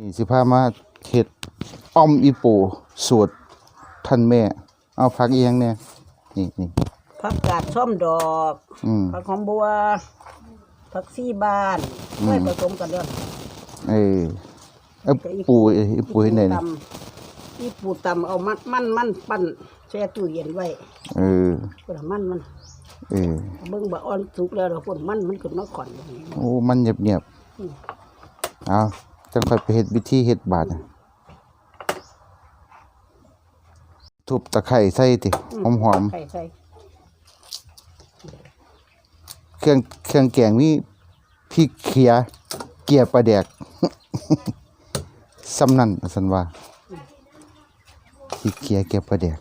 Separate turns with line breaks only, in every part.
นี่สิพามาเฮ็ดอ้อมอีปูสูตรท่านแม่ เอาผักอีหยังเนี่ยนี่นี่
ผักกาดส้มดอก
อืม
ผักหอมบัวผักซี่บาน
อืม
ไม่ผสมกันเด้อ
เออเอาปูเอ้ยอีปูเฮ็ดไหนนี่
ตำอีปูตำเอามัดมันมันปั้นแช่ตู้เย็นไว้
เออ
พุ่นมันมัน
เออ
เบิ่งบ่อ่อนสุกแล้วเราพุ่นมันมันขึ้นมาก่อนอย่างนี้
โอ้มันเงียบๆเอา จังค่อยไปเฮ็ดวิธีเฮ็ดบาดน่ะทุบตะไคร้ใส่ติหอม
ใส่ใส่
ๆเครื่องเครื่องแกงมีพริกเขียเกียปลาแดกสำนั่นว่าซั่นว่าพริกเขียเกียปลาแดก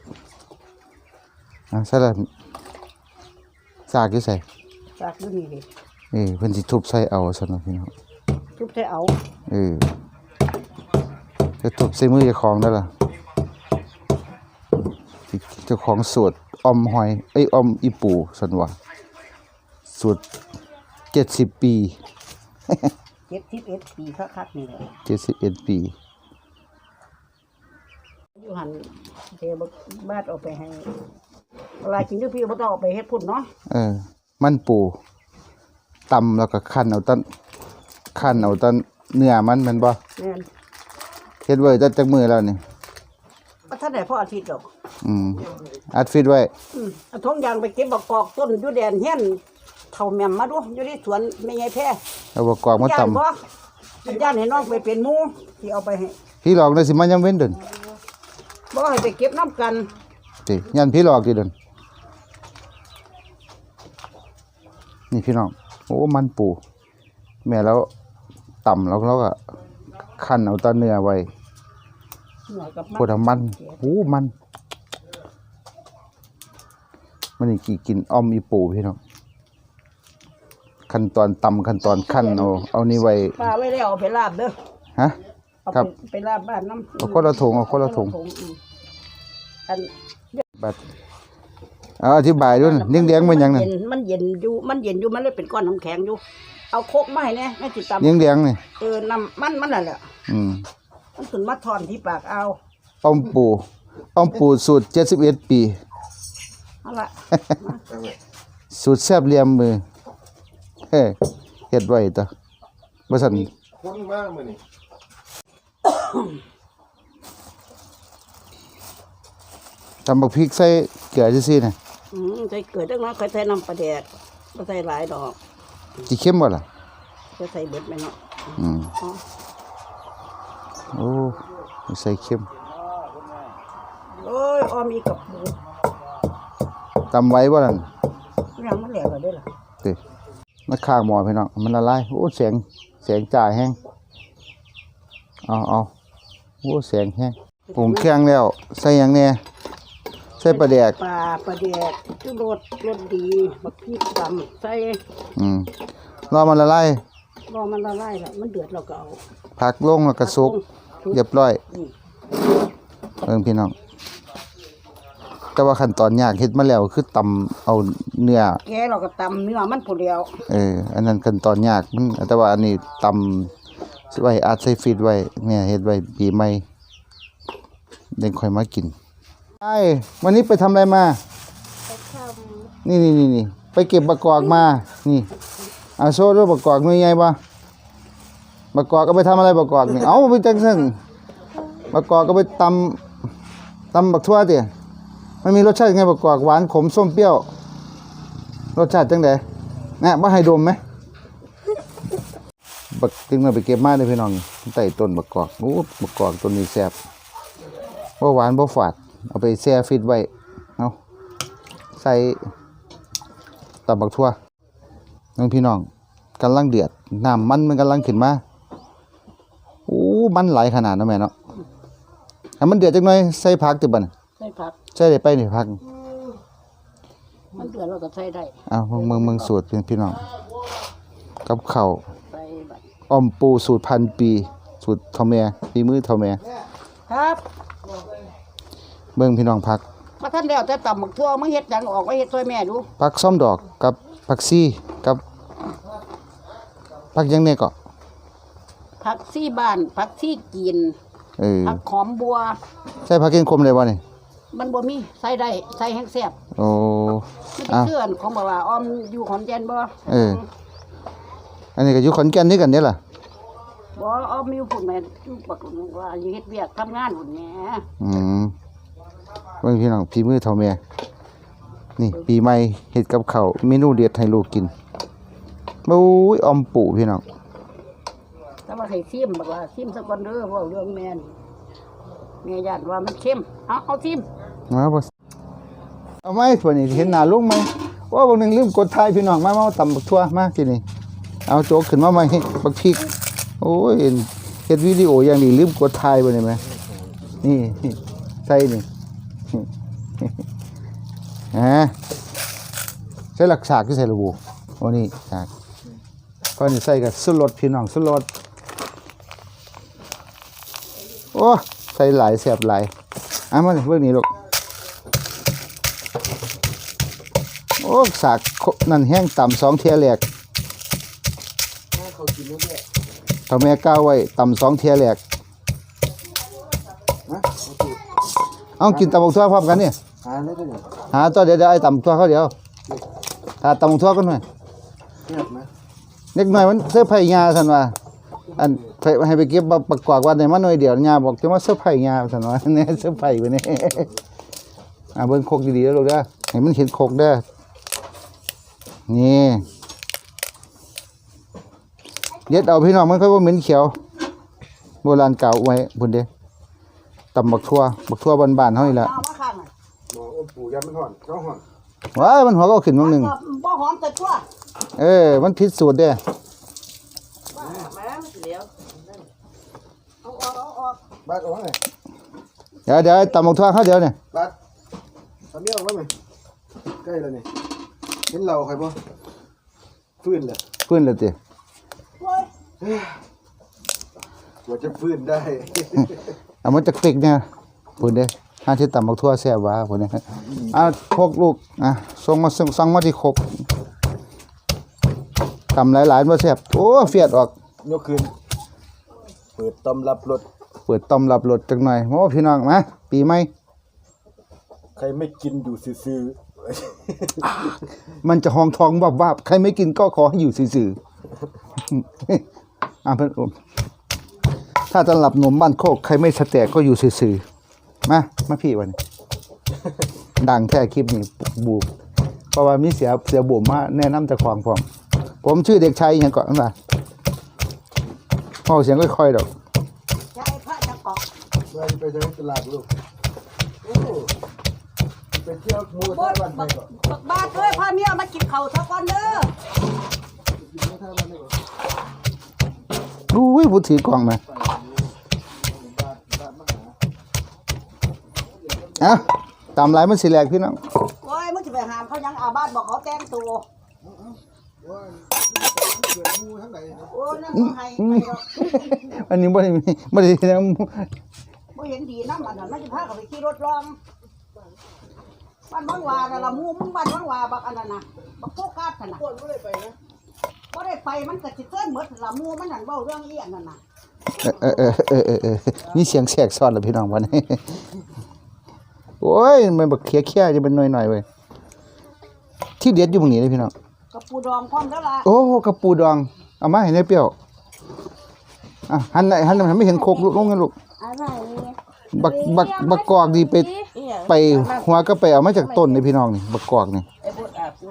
อะใส่ละซากอยู่ใส่
จากอยู่นี่ดิ
เออเพิ่นสิทุบใส่เอาซั่นว่าพี่น้อง
ทุบใส่เอา
เออจะทุบใส่มือเจ้าของได้ล่ะเจ้าของสูตรออมหอยเอ้ยออมอีปูสันว่าสูตรเจ็ดสิบปี
เจ็ดสิบเอ็ดปีคักๆนี่แหละ
เจ็ดสิบเอ็ดปี
อยู่หันเทบบ้านเอาไปให้เวลากินอยู่พี่บ่ต้องเอาไปเฮ็ดพุ่นเนาะ
เออ มันปูตำแล้วก็คั่นเอาต้น คั่นเอาต้นเนื้อมันแม่นบ่
แม่น
เฮ็ดไว้ตั้งจักมือแล้วนี่
ว่าท่านได้พ่ออาทิตย์ดอก
อืมอัดฟิตไว้
อืมเอาทงยางไปเก็บบักกอกต้นอยู่แดนเฮียนเท่าแม่มมาดูอยู่ที่สวนแม่ยายแพ้
เอาประกอบมา
ย่า
ตำ
นบ่ย่านให้น้องไปเป็นหมู่ที่เอาไปให้
พี่หลอกได้สิมายามเว้นเดิน
บ่ให้ไปเก็บน้ำกัน
ติยันพี่หลอกดิเดินนี่พี่น้อง โอ้มันปู แม่แล้ว ต่ำแล้วเราก็คั่นเอาแตาเนื้อไว้
หน่อยกับ
พวกมันโอ้มัน มันนี่กี่กินอ้อมอีปูพี่น้องขั้นตอนตำขั้นตอนคั่นเอาเอานี่ไว้
ปลาไว้แล้วเอาไปลาบเด้อ
ฮะ
เอา
ครั
ไป
บ
ไปลาบบ้านน้ำ
เอาคนละถุงเอาคนละถุง
อืมอัน
บัดเอาอธิบายด้วยเลี้ยงเลี้ยงๆมันหยังนั่น
เย็นมันเย็นอยู่มันเย็นอยู่มันเลยเป็นก้อนน้ำแข็งอยู่ เอาโคกมาให้แน่ให้ติดตาม
เลี้ยงเลี้ยงๆนี่
เออน้ำมันมันนั่นแหละ
อืม
มันขึ้นมาทอนที่ปากเอา
อ้อมปูอ้อมปูสูตร71ปี
เอาละ
สูตรแซ่บเหลี่ยมมือเฮ้เฮ็ดไว้ตะบ่ซั่น
คนมากมือนี่
ตำบักพริกใส่เกลือซื่อๆน่ะ
อืมใส่เกิดจังน้อยค่อยใส่น้ำปลาแดดบ่ใส่หลายดอก
สิเข้มบ่ล่ะ
จะใส่เบิดไหมเนาะ
อืม
อ๋อ
โอ้ใส่เข้ม
โอ้ยออมอีกกับปู
ตำไว้บ่นั่น
ยังมันแหลกก็ได้อล่ะ
ติมาข้างหม้อพี่น้องมันละลายโอ้แสงแสงจ่ายแฮงเอาเอาโอ้แสงแฮงปรุงเครื่องแล้ว ใส่หยังแหน่ใส่ปลาแดก
ปลาปลาแดดจุรสรสดีบักพริกตำใส่
อืมรอมันละลาย
รอมันละลายแล้วมันเดือดเราก็เอา
ผักลงแล้วก็สุกเรียบร้อย
นี่
เบิ่งพี่น้องแต่ว่าขั้นตอนยากเฮ็ดมาแล้วคือตำเอาเนื้อ
แกเราก็ตำเนื้อมันผู้เดียว
เอออันนั้นขั้นตอนยากมันแต่ว่าอันนี้ตำสิไว้อาจใส่ฟรีดไว้แม่เฮ็ดไว้ปีใหม่ยังค่อยมากิน ไอ้วันนี้ไปทำอะไรมานี่นี่นี่นี่ไปเก็บบักกอกมา นี่อาโซ่ด้วยบักกอกหน่วยใหญ่ปะบักกอกก็ไปทำอะไรบักกอกนี่ เอาไปจังซึ่งบักกอกก็ไปตำตำบักทั่วเตี่ยมันมีรสชาติไงบักกอกหวานขมส้มเปรี้ยว รสชาติจังไดนะมาให้ดมไหมบักตึงมาไปเก็บมาเลยพี่น้องใต้ต้นบักกอกโอ้บักกอกต้นนี้แซ่บบ่หวานบ่ฝาด เอาไปแช่ฟิตไว้ เอาใส่ตับบักทั่วน้องพี่น้องกำลังเดือดน้ำมันมันกำลังขึ้นมาโอ้มันไหลขนาดนั้นแม่เนาะให้มันเดือดจังหน่อยใส่ผักติบัดน
ใส่ผัก
ใส่ได้ไปนี่ผัก
มันเดือดเราก็ใส่ได้
อ้าวเมืองเมืองเมืองสูตรพี่น้อง กับข้าว
ใส่บัด
อ้อมปูสูตรพันปี สูตรเทอแม่ฝีมือเทอแม่
ครับ
เบิ่งพี่น้องผัก
มาท่านแล้วแต่ตำบักทั่วมึงเฮ็ดหยังออกไว้เฮ็ดช่วยแม่ดู
ผักส้มดอกกับผักซี่กับผักหยังเนี่ยก็
ผผักซี่บ้านผักซี่กิน
เออ
ผักหอมบัว
ใส่ผักเกงคมเลยบ่นี่
มันบ่มีใส่ได้ใส่แห้งแซ่บ
โอ้
ไม่
อะ
ได้เชื่อนของบอกว่าออมอยู่ขอนแก่นบ่
เออ อันนี้ก็อยู่ขอนแก่นนี่กันเนี่ยล่ะ
บ่ออมอยู่พุ่นแม่อยู่ปักว่าอยู่เฮ็ดเวียกทำงานพุ่นแหน่
อืมเบิ่งพี่น้องพี่มือเท่าแม่ นี่ ปีใหม่เฮ็ดกับข้าวเมนูเด็ดให้ลูกกินโอ้ยออมปูพี่น้อง
แต่ว่าให้ซิมบอกว่าซิมซะก่อนเด้อเว้าเรื่องแม่นแม่ย่านว่ามันเค็มเอาเอาซิม
มาบ่เอาไหมตัวนี้เห็นหน้าลุงไหมว่าบางหนึงลืมกดถ่ายพี่น้องมามาตำบักทั่วมาทีนี้เอาโจกขึ้นมาใหม่บักพริกโอ้ยเฮ็ดวิดีโออย่างดีลืมกดถ่ายบ่ได้ไหมนี่ใส่นี่ ฮะใส่หลักฉากคือใส่ระบุโอ้นี่ฉากก็นี่ใส่กับสุดรสพี่น้องสุดรสโอ้ใส่หลายแซ่บหลายอะมาเบิ่งนี่ลูกโอ้สากนั่นแห้งต่ำสองเทียแหลกทำแม่ก้าวไว้ต่ำสองเทียแหลกเอากินตำบักทั่วพร้อมกันเนี่ย
หาได้วยเนี่ย
หาตัวเดี๋ยวเดี๋ยวไอ้ตำบักทั่วเขาเดี๋ยวถ้าตำบักทั่วกันหน่อย
เงียบไหม
เล็กหน่อยมันเสื้อไผ่ยาสันว่าอันไปให้ไปเก็บบักประกอบวันในมันหน่อยเดียวยาบอกจะมาเสื้อไผ่ยาสันว่าเนี่ยเสื้อไผ่ไปนี่อ่าเบิ่งโคกดีๆแล้วลูกเด้อให้มันเห็นโคกเด้อนี่เย็ดเอาพี่น้องมันค่อยว่าเหม็นเขียว โบราณเก่าไว้พุ่นเด้ตำบักทั่วบักทั่วบานๆเฮานี่แหละ
ปู่ยันมันห่อนน้องห่อน
ว้ายมันหัวก็เอาขึ้นบางหนึง
บ่หอมแต่ชั่ว
เออ มันผิดสูตรเด้อ
มาแล้วเดี๋ยวเอาออกเอาออก
บาดออกมาไหม
เดี๋ยวเดี๋ยวไอ้ตำบักทั่วเขาเดี๋ยวเนี่ย
บาดทำเมียออกมาไหมใกล้แล้วนี่เห็นเราใครบ่ฟื้นเลย
ฟื้นแล้วติ
โอ้ย
กว่าจะฟื้นได้
เอามันจะเปกเนี่ยพุ่นเด้ ห้าที่ตำบักทั่วแซ่บหว่าพุ่นเด้อะโคกลูกอะส่งมาส่งสั่งมาที่โคกตำหลายๆบ่แซ่บโอ้เฟียดออก
ยกคืนเปิดตำรับรถ
เปิดต้อมรับรสจักหน่อยโอ้พี่น้องมาปีใหม่
ใครไม่กินอยู่ซื่อ
มันจะหองทองวับวับใครไม่กินก็ขอให้อยู่ซื่อๆอะเพิ่นอมถ้าตลับหนมบ้านโคกใครไม่สแตกก็อยู่ซื่อๆ มา มาพี่วันนี้ดังแท้คลิปนี้บูมเพราะว่ามีเสียเสียบุ๋มมาแนะนำเจากความพร้อมผมชื่อเด็กชายอหย่างก่อนนะพ่อเสียงค่อยๆดอก
จะให้พระจะเกาะ
ๆไปไปทางตลาดลูกโอ้ไปเที่ยวหมู่
บ
ท่า
ด
บ้านไหน
บัก
ก่อน
บักบาดเอ้ยพาเมียมากินข้าวซะก่อนเด้อ
หมู่ท่าบ้านไหนก่อน
ดูวิผู้ถือกล่องนะ อะตามลายมันสิแหลกพี่น้อง
โอ้ยมึงสิไปหามเขายังอาบ้านบอกเขาแต่งตัว
ว่าเกิดหมู่ทั้งไหนนะ
โอ้ยนั่นบ่ให้ไปดอก
อันนี้บ่ได้มีบ่ได้นะ
บ่เห็นดีนำอันนั้นมันสิพาเขาไปขี่รถรองบ้านวังวาน่ะละหมู่มึงบ้านวังวาบักอันนั้นน่ะบักโฟกัสนั่นน่ะ
คนไม่ได้ไปนะ
บ่ได้ไปมันก็สิเกินหมดละหมู่มันนั่นเว้าเรื่องอีอันนั้นน่ะ
เออเออเออเออเออมีเสียงแทรกซ้อนแล้วพี่น้องวันนี้ โอ้ยมันบักเคี้ยเคี้ยจะเป็นหน่อยๆเว้ยที่เด็ดอยู่ตรงนี้เลยพี่น้อง
กับปูดองพร้อมแล้วล่ะ
โอ้กระปูดองเอามาให้ในเปรี้ยวอะหันไหนหันไหนไม่เห็นโคกลูกลงกันลูก
อะไร
บักบักบักกอกดีไปไปหัวก็ไปเอามาจากต้นนี่พี่น้องนี่บักกอกนี่
ไอ้บดอาบอยู่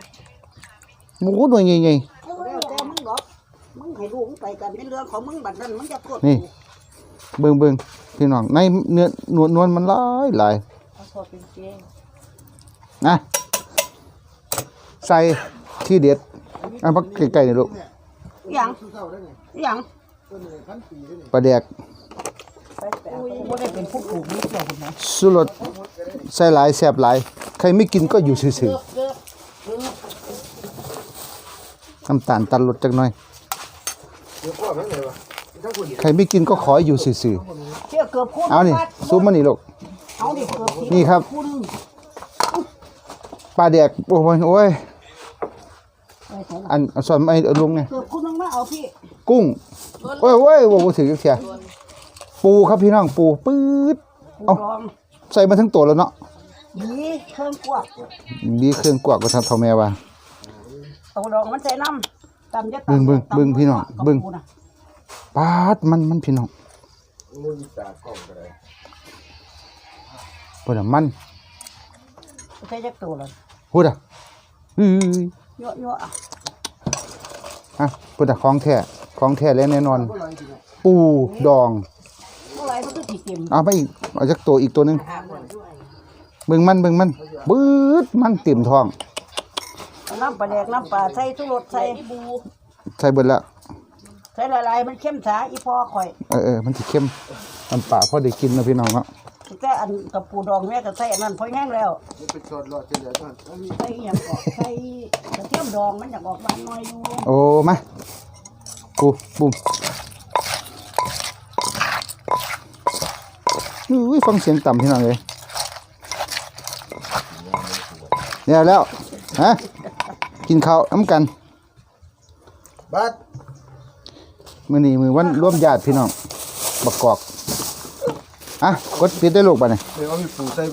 หมูหน่วยใหญ่
แล้วแต่มึงหรอกมึงให้ลูกมึงไปกันเป็นเรื่องของมึงบัดนั้นมึงจะโทษ
ๆนี่เบิ่งเบิ่งพี่น้องในเนื้อนวลนวลมันหลายหลาย
เอาโทษเป็นเกง
นะใส่ที่เด็ดอันพักไก่ๆนี่ลูก
อหยัง
ซื้อข้าวได้ไง
อหยัง
ต้นหนึ่งพันปีได้ไง
ปลาแดก
บ่ได้เป็นผู้ปลูกนี่เกี่ยวกับนะ
สุรสใส่หลายแซ่บหลาย ใครไม่กินก็อยู่ซื่อๆน้ำตาลตัดรสจักหน่อย
เดี๋ยวพ่อทั้งไหนวะทั้งคน
ใครไม่กินก็ขอให้อยู่ซื่อ
เชื่อเกือบคุณ
ๆเอานี่ซุปมานี่ลูก
เอาดิเกือบ
นี่ครับ
คุณ
ปลาแดกโอ้ยโอ้ย
ไปใส่
อันอันสอนไอ้เอาลงไง
เกือบคุณต้องมาเอาพี่
กุ้งโอ้ยโอ้ยโว้บ่ถือจักเที่ยปูครับพี่น้องปูปื๊ด
ปู
เอ้า
ดอง
ใส่มาทั้งตัวแล้วเนาะ
ดีเครื่องกวก
ดีเครื่องกวกก็ทำเท่าแม่ว่า
ปูดองมันใส่น้ำตำจะ
เบิ่งเบิ่ง
ตำ
เบิ่งพี่น้อง
กับ
เบิ่ง
ปูน่ะ
ปาดมันมันพี่น้อง
มือมีตากล้องก็ได้
พูดอะมัน
ใส่จักตัวเลย
พูดอะอื้อ
เยอะเยอะอะ
อะพูดอะของแท้ของแท้และแน่นอน
ก็ไรจริงอะ
ปูดอง
เมื่อไรมันก็สิเต็ม
เอาไปอีกเอาจักตัวอีกตัวหนึงเบิ่งมันเบิ่งมันปื๊ดมันเต็มท้อง
เอาน้ำปลาแดกน้ำปลาใส่ทุรสใส่บู
ใส่เบิดแล้ว
ใส่ละลายๆมันเข้มสาอีพอข่อย
เออเออมันสิเข้มมันป่าพอได้กินนะพี่น้องเนาะ
แต่อันกับปูดองแม่ก็ใส่อันนั้นพอแห้งแล้ว
มันเป็นซอสรอดเฉลี่ยท่านอันนี้
ใส่อหย่างก็ใส่กระเทียมดองมันอยากออกมาหน่อยอยู่
โอ้มากูบุ้มอุ้ยฟังเสียงต่ำพี่น้องเลยเนี่ยแล้วฮะกินข้าวน้ำกัน
บัด
มือนี้มือวันร่วมญาติพี่น้องบักกอก อะกดปิดได้ลูกไปเนี่ย
เดี๋ยวเอามีปูใส่ไป